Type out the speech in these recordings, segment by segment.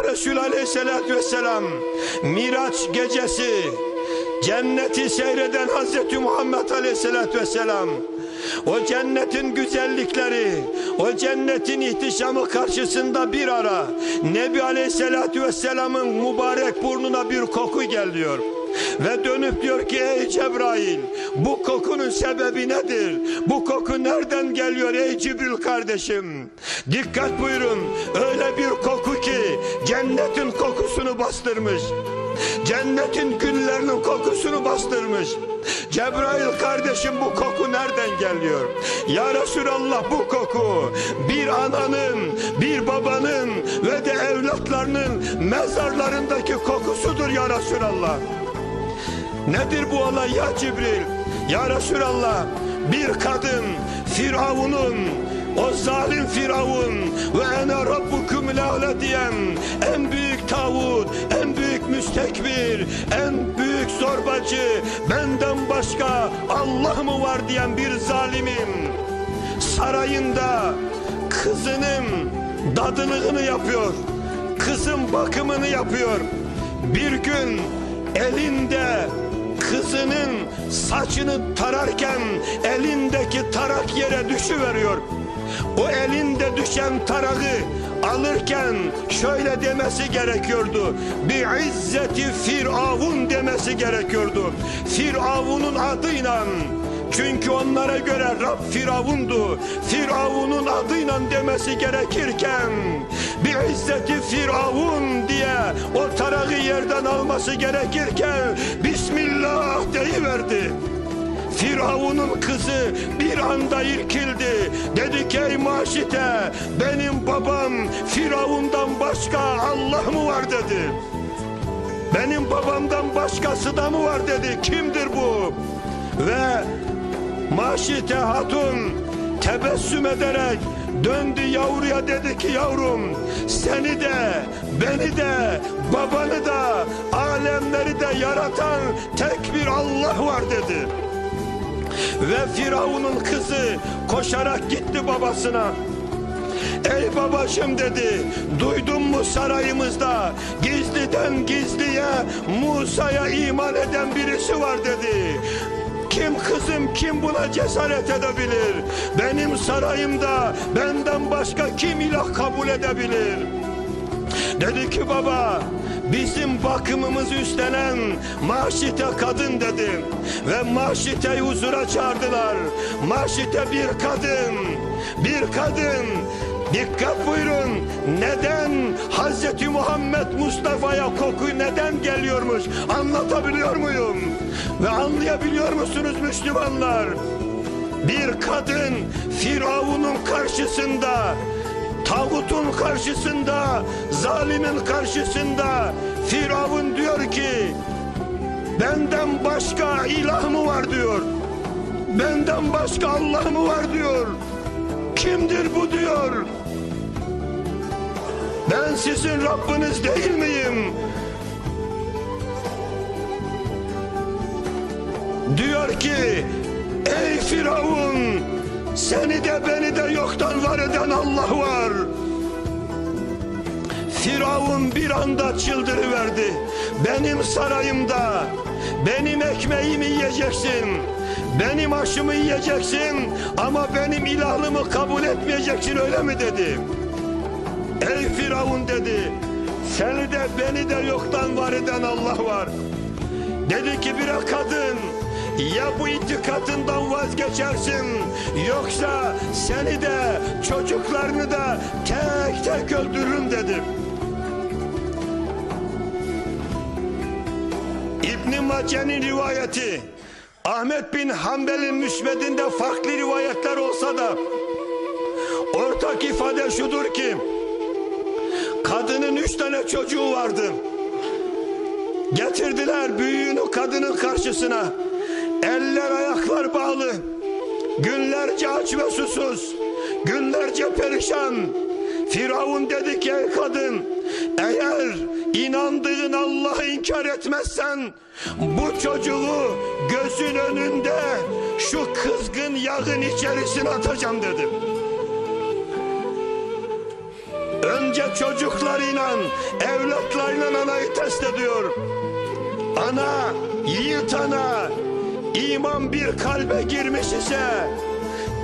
Allah Aleyhisselatü Vesselam Miraç gecesi cenneti seyreden Hazreti Muhammed Aleyhisselatü Vesselam o cennetin güzellikleri, o cennetin ihtişamı karşısında bir ara Nebi Aleyhisselatü Vesselam'ın mübarek burnuna bir koku geliyor. Ve dönüp diyor ki ey Cebrail bu kokunun sebebi nedir? Bu koku nereden geliyor ey Cibril kardeşim? Dikkat buyurun öyle bir koku cennetin kokusunu bastırmış. Cennetin güllerinin kokusunu bastırmış. Cebrail kardeşim bu koku nereden geliyor? Ya Resulallah bu koku bir ananın, bir babanın ve de evlatlarının mezarlarındaki kokusudur ya Resulallah. Nedir bu olay ya Cibril? Ya Resulallah bir kadın Firavun'un o zalim Firavun ve ene rabbukum lâle diyen en büyük tağut, en büyük müstekbir, en büyük zorbacı benden başka Allah mı var diyen bir zalimin sarayında kızının dadılığını yapıyor. Kızın bakımını yapıyor. Bir gün elinde kızının saçını tararken elindeki tarak yere düşüveriyor. O elinde düşen tarağı alırken şöyle demesi gerekiyordu. Bi izzeti firavun demesi gerekiyordu. Firavun'un adıyla çünkü onlara göre Rab Firavundu. Firavun'un adıyla demesi gerekirken bir izzeti Firavun diye o tarağı yerden alması gerekirken Bismillah deyiverdi. Firavun'un kızı bir anda irkildi. Dedi ki ey maşite benim babam Firavun'dan başka Allah mı var dedi. Benim babamdan başkası da mı var dedi. Kimdir bu? Ve Maşite Hatun tebessüm ederek döndü yavruya dedi ki yavrum seni de beni de babanı da alemleri de yaratan tek bir Allah var dedi. Ve Firavun'un kızı koşarak gitti babasına. Ey babacım dedi, duydun mu sarayımızda gizliden gizliye Musa'ya iman eden birisi var dedi. Kim kızım kim buna cesaret edebilir? Benim sarayımda benden başka kim ilah kabul edebilir? Dedi ki baba bizim bakımımızı üstlenen Maşite kadın dedi. Ve Maşite'yi huzura çağırdılar. Maşite bir kadın, bir kadın. Dikkat buyurun. Neden Hazreti Muhammed Mustafa'ya koku neden geliyormuş? Anlatabiliyor muyum? Ve anlayabiliyor musunuz Müslümanlar? Bir kadın Firavun'un karşısında Tağutun karşısında, zalimin karşısında Firavun diyor ki benden başka ilah mı var diyor. Benden başka Allah mı var diyor. Kimdir bu diyor. Ben sizin Rabbiniz değil miyim? Diyor ki ey Firavun seni de beni de yoktan var eden Allah var. Firavun bir anda çıldırıverdi. Benim sarayımda benim ekmeğimi yiyeceksin. Benim aşımı yiyeceksin ama benim ilahlımı kabul etmeyeceksin öyle mi dedi. Ey Firavun dedi. Seni de beni de yoktan var eden Allah var. Dedi ki bir kadın ya bu itikatından vazgeçersin yoksa seni de çocuklarını da tek tek öldürürüm dedi. İbn Mace'nin rivayeti Ahmet bin Hanbel'in müsvedinde farklı rivayetler olsa da ortak ifade şudur ki kadının üç tane çocuğu vardı. Getirdiler büyüğünü kadının karşısına. Eller ayaklar bağlı. Günlerce aç ve susuz. Günlerce perişan. Firavun dedi ki ey kadın eğer inandığın Allah'ı inkar etmezsen bu çocuğu gözün önünde şu kızgın yağın içerisine atacağım dedi. Önce çocuklarıyla ev test ediyor. Ana, yiğit ana, iman bir kalbe girmiş ise,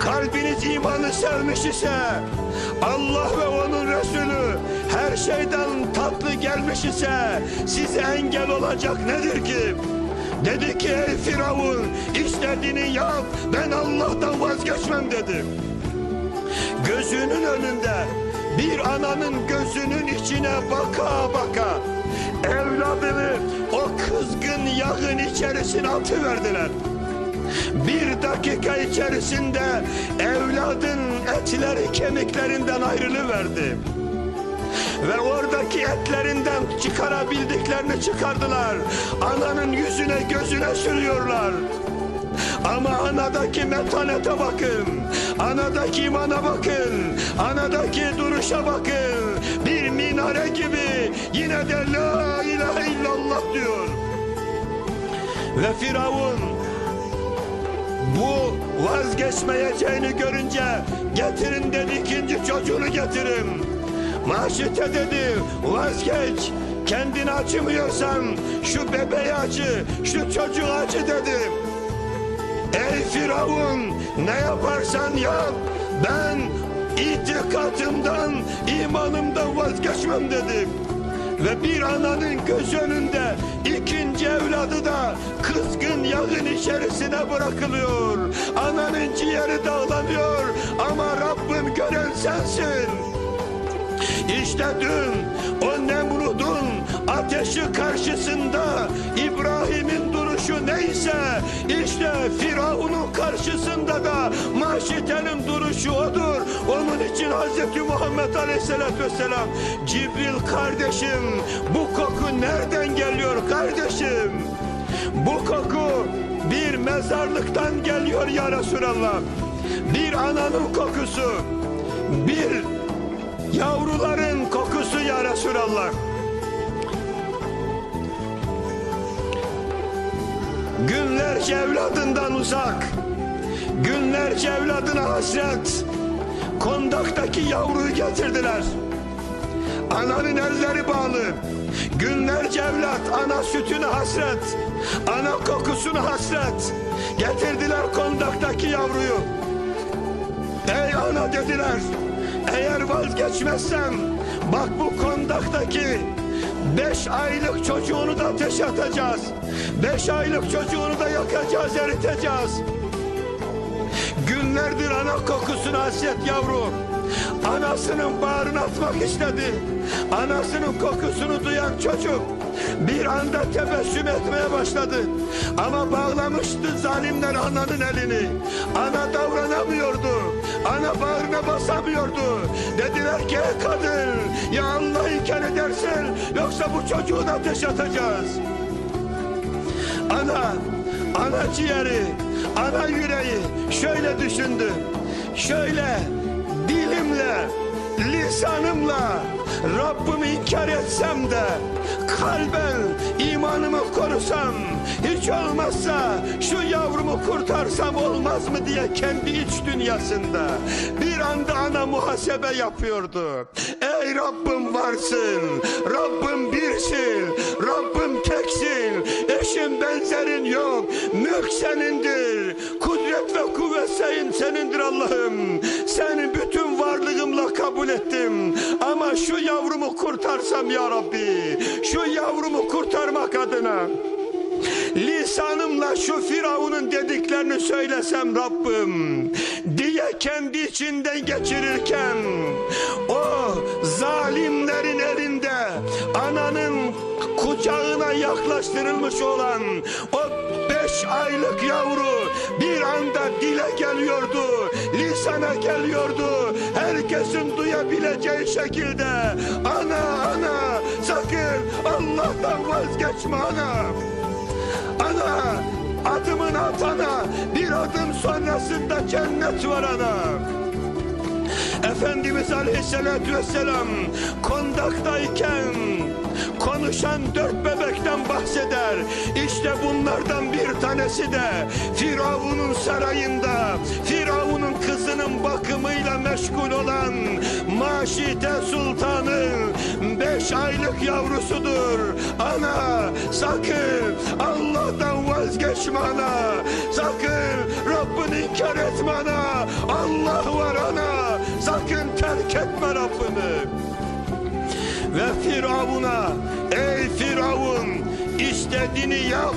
kalbiniz imanı sevmiş ise, Allah ve onun Resulü her şeyden tatlı gelmiş ise, size engel olacak nedir ki? Dedi ki ey Firavun, istediğini yap, ben Allah'tan vazgeçmem dedi. Gözünün önünde bir ananın gözünün içine baka baka evladını o kızgın yağın içerisine atıverdiler. Bir dakika içerisinde evladın etleri kemiklerinden ayrılıverdi. Ve oradaki etlerinden çıkarabildiklerini çıkardılar. Ananın yüzüne gözüne sürüyorlar. Ama anadaki metanete bakın. Anadaki imana bakın. Anadaki duruşa bakın. Bir minare gibi yine de illallah diyor. Ve Firavun bu vazgeçmeyeceğini görünce getirin dedi ikinci çocuğunu getirin. Maşite dedi vazgeç kendini acımıyorsan şu bebeği acı şu çocuğu acı dedi. Ey Firavun ne yaparsan yap ben itikadımdan imanımdan vazgeçmem dedi. Ve bir ananın göz önünde ikinci evladı da kızgın yağın içerisine bırakılıyor. Ananın ciğeri dağlanıyor ama Rabbim gören sensin. İşte dün o Nemrud'un ateşi karşısında İbrahim'in duruşu neyse işte Firavun'un karşısında da Maşite'nin duruşu odur. Onun için Hz. Muhammed Aleyhisselatü Vesselam Cibril kardeşim bu koku nereden geliyor kardeşim? Bu koku bir mezarlıktan geliyor ya Resulallah. Bir ananın kokusu, bir Yavruların kokusu ya Resulallah. Günlerce evladından uzak, günlerce evladına hasret, kondaktaki yavruyu getirdiler. Ananın elleri bağlı, günlerce evlat ana sütüne hasret, ana kokusuna hasret. Getirdiler kondaktaki yavruyu. Ey ana dediler. Eğer vazgeçmezsem bak bu kondaktaki beş aylık çocuğunu da ateşe atacağız. Beş aylık çocuğunu da yakacağız, eriteceğiz. Günlerdir ana kokusuna hasret yavru. Anasının bağrına atmak istedi. Anasının kokusunu duyan çocuk bir anda tebessüm etmeye başladı. Ama bağlamıştı zalimler ananın elini. Ana davranamıyordu. Ana bağrına basamıyordu. Dediler ki "Ey kadın ya Allah inkar edersen yoksa bu çocuğu da ateş atacağız. Ana, ana ciğeri, ana yüreği şöyle düşündü. Şöyle dilimle, lisanımla Rabbimi inkar etsem de kalben imanımı korusam hiç olmazsa şu yavrumu kurtarsam olmaz mı diye kendi iç dünyasında bir anda ana muhasebe yapıyordu. Ey Rabbim varsın, Rabbim birsin, Rabbim teksin, eşin benzerin yok, mülk senindir, ve kuvvet senin, senindir Allah'ım. Seni bütün varlığımla kabul ettim ama şu yavrumu kurtarsam ya Rabbi, şu yavrumu kurtarmak adına lisanımla şu Firavun'un dediklerini söylesem Rabbim diye kendi içinden geçirirken o zalimlerin elinde ananın kucağına yaklaştırılmış olan o beş aylık yavru bir anda dile geliyordu, lisana geliyordu. Herkesin duyabileceği şekilde ana ana sakın Allah'tan vazgeçme ana. Ana adımın atana bir adım sonrasında cennet var ana. Efendimiz Aleyhisselatü Vesselam kondaktayken konu oluşan dört bebekten bahseder. İşte bunlardan bir tanesi de Firavun'un sarayında Firavun'un kızının bakımıyla meşgul olan Maşite Sultan'ın beş aylık yavrusudur. Ana sakın Allah'tan vazgeçme ana. Sakın Rabbini inkar etme ana. Allah var ana. Sakın terk etme Rabbini. Ve Firavun'a ey Firavun istediğini yap.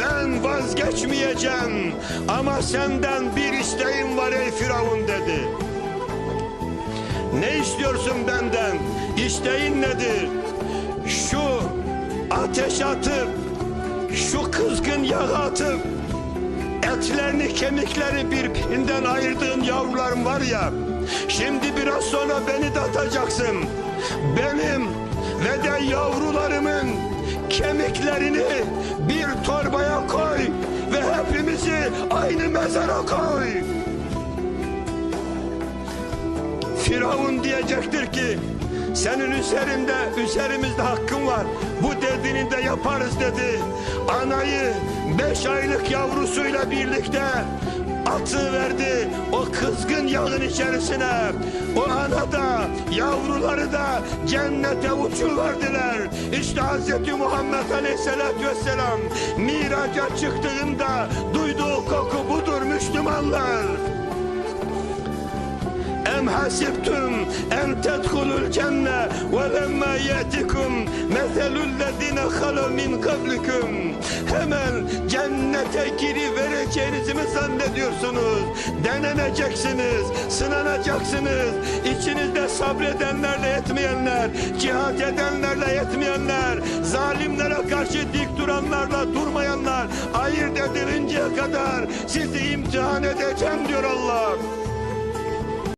Ben vazgeçmeyeceğim ama senden bir isteğim var ey Firavun dedi. Ne istiyorsun benden? İsteğin nedir? Şu ateş atıp, şu kızgın yağ atıp, etlerini kemikleri birbirinden ayırdığın yavrularım var ya, şimdi biraz sonra beni de atacaksın. Benim ve de yavrularımın kemiklerini bir torbaya koy ve hepimizi aynı mezara koy. Firavun diyecektir ki senin üzerinde üzerimizde hakkın var. Bu dediğini de yaparız dedi. Anayı beş aylık yavrusuyla birlikte atı verdi o kızgın yağın içerisine. O ana da yavruları da cennete uçuverdiler. İşte Hz. Muhammed Aleyhisselatü Vesselam miraca çıktığında duyduğu koku budur Müslümanlar. أم حسبتم أن تدخلوا الجنة ولما يأتكم مثل الذين خلوا من قبلكم Hemen cennete girivereceğinizi mi zannediyorsunuz? Deneneceksiniz, sınanacaksınız. İçinizde sabredenlerle etmeyenler, cihat edenlerle etmeyenler, zalimlere karşı dik duranlarla durmayanlar ayırt edilinceye kadar sizi imtihan edeceğim diyor Allah.